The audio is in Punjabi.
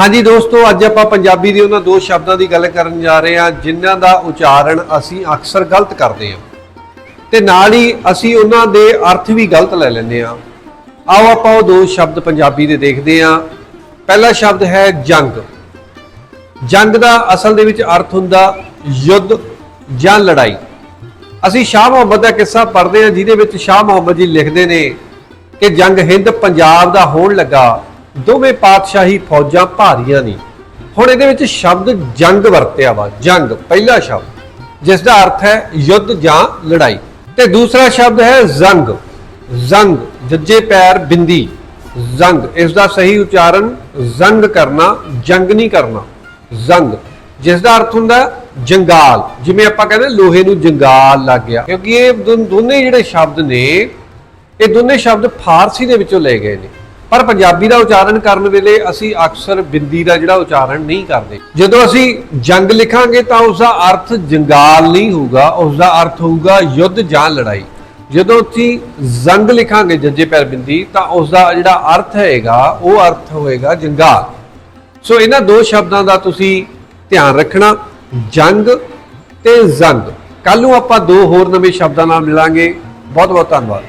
ਹਾਂਜੀ ਦੋਸਤੋ, ਅੱਜ ਆਪਾਂ ਪੰਜਾਬੀ ਦੇ ਉਹਨਾਂ ਦੋ ਸ਼ਬਦਾਂ ਦੀ ਗੱਲ ਕਰਨ ਜਾ ਰਹੇ ਹਾਂ, ਜਿਨ੍ਹਾਂ ਦਾ ਉਚਾਰਨ ਅਸੀਂ ਅਕਸਰ ਗਲਤ ਕਰਦੇ ਹਾਂ। ਤੇ ਨਾਲ ਹੀ ਅਸੀਂ ਉਹਨਾਂ ਦੇ ਅਰਥ ਵੀ ਗਲਤ ਲੈ ਲੈਂਦੇ ਹਾਂ। ਆਓ ਆਪਾਂ ਉਹ ਦੋ ਸ਼ਬਦ ਪੰਜਾਬੀ ਦੇ ਦੇਖਦੇ ਹਾਂ। ਪਹਿਲਾ ਸ਼ਬਦ ਹੈ ਜੰਗ। ਜੰਗ ਦਾ ਅਸਲ ਦੇ ਵਿੱਚ ਅਰਥ ਹੁੰਦਾ ਯੁੱਧ ਜਾਂ ਲੜਾਈ। ਅਸੀਂ ਸ਼ਾਹ ਮੁਹੰਮਦ ਦਾ ਕਿੱਸਾ ਪੜ੍ਹਦੇ ਹਾਂ, ਜਿਹਦੇ ਵਿੱਚ ਸ਼ਾਹ ਮੁਹੰਮਦ ਜੀ ਲਿਖਦੇ ਨੇ ਕਿ ਜੰਗ ਹਿੰਦ ਪੰਜਾਬ ਦਾ ਹੋਣ ਲੱਗਾ। ਦੋਵੇਂ ਪਾਤਸ਼ਾਹੀ ਫੌਜਾਂ ਭਾਰੀਆਂ ਨੇ। ਹੁਣ ਇਹਦੇ ਵਿੱਚ ਸ਼ਬਦ ਜੰਗ ਵਰਤਿਆ ਵਾ, ਜੰਗ, ਪਹਿਲਾ ਸ਼ਬਦ। ਜਿਸ ਦਾ ਅਰਥ ਹੈ ਯੁੱਧ ਜਾਂ ਲੜਾਈ। ਤੇ ਦੂਸਰਾ ਸ਼ਬਦ ਹੈ ਜ਼ੰਗ। ਜ਼ੰਗ, ਜੱਜੇ ਪੈਰ ਬਿੰਦੀ। ਜ਼ੰਗ, ਇਸ ਦਾ ਸਹੀ ਉਚਾਰਨ ਜ਼ੰਗ ਕਰਨਾ, ਜੰਗ ਨਹੀਂ ਕਰਨਾ। ਜ਼ੰਗ, ਜਿਸ ਦਾ ਅਰਥ ਹੁੰਦਾ ਜੰਗਾਲ। ਜਿਵੇਂ ਆਪਾਂ ਕਹਿੰਦੇ ਲੋਹੇ ਨੂੰ ਜੰਗਾਲ ਲੱਗ ਗਿਆ। ਕਿਉਂਕਿ ਇਹ ਦੋ- ਦੋਨੇ ਜਿਹੜੇ ਸ਼ਬਦ ਨੇ, ਇਹ ਦੋਨੇ ਸ਼ਬਦ ਫਾਰਸੀ ਦੇ ਵਿੱਚੋਂ ਲਏ ਗਏ ਨੇ। ਪਰ ਪੰਜਾਬੀ ਦਾ ਉਚਾਰਨ ਕਰਨ ਵੇਲੇ ਅਸੀਂ ਅਕਸਰ ਬਿੰਦੀ ਦਾ ਜਿਹੜਾ ਉਚਾਰਨ ਨਹੀਂ ਕਰਦੇ। ਜਦੋਂ ਅਸੀਂ ਜੰਗ ਲਿਖਾਂਗੇ ਤਾਂ ਉਸ ਦਾ ਅਰਥ ਜੰਗਾਲ ਨਹੀਂ ਹੋਊਗਾ ਉਸ ਦਾ ਅਰਥ ਹੋਊਗਾ ਯੁੱਧ ਜਾਂ ਲੜਾਈ। ਜਦੋਂ ਅਸੀਂ ਜ਼ੰਗ ਲਿਖਾਂਗੇ ਜੱਜੇ ਪੈਰ ਬਿੰਦੀ, ਤਾਂ ਉਸ ਦਾ ਜਿਹੜਾ ਅਰਥ ਹੋਏਗਾ ਉਹ ਅਰਥ ਹੋਏਗਾ ਜੰਗਾਲ। ਸੋ ਇਹਨਾਂ ਦੋ ਸ਼ਬਦਾਂ ਦਾ ਤੁਸੀਂ ਧਿਆਨ ਰੱਖਣਾ, ਜੰਗ ਤੇ ਜ਼ੰਗ। ਕੱਲ ਨੂੰ ਆਪਾਂ ਦੋ ਹੋਰ ਨਵੇਂ ਸ਼ਬਦਾਂ ਨਾਲ ਮਿਲਾਂਗੇ। ਬਹੁਤ ਬਹੁਤ ਧੰਨਵਾਦ।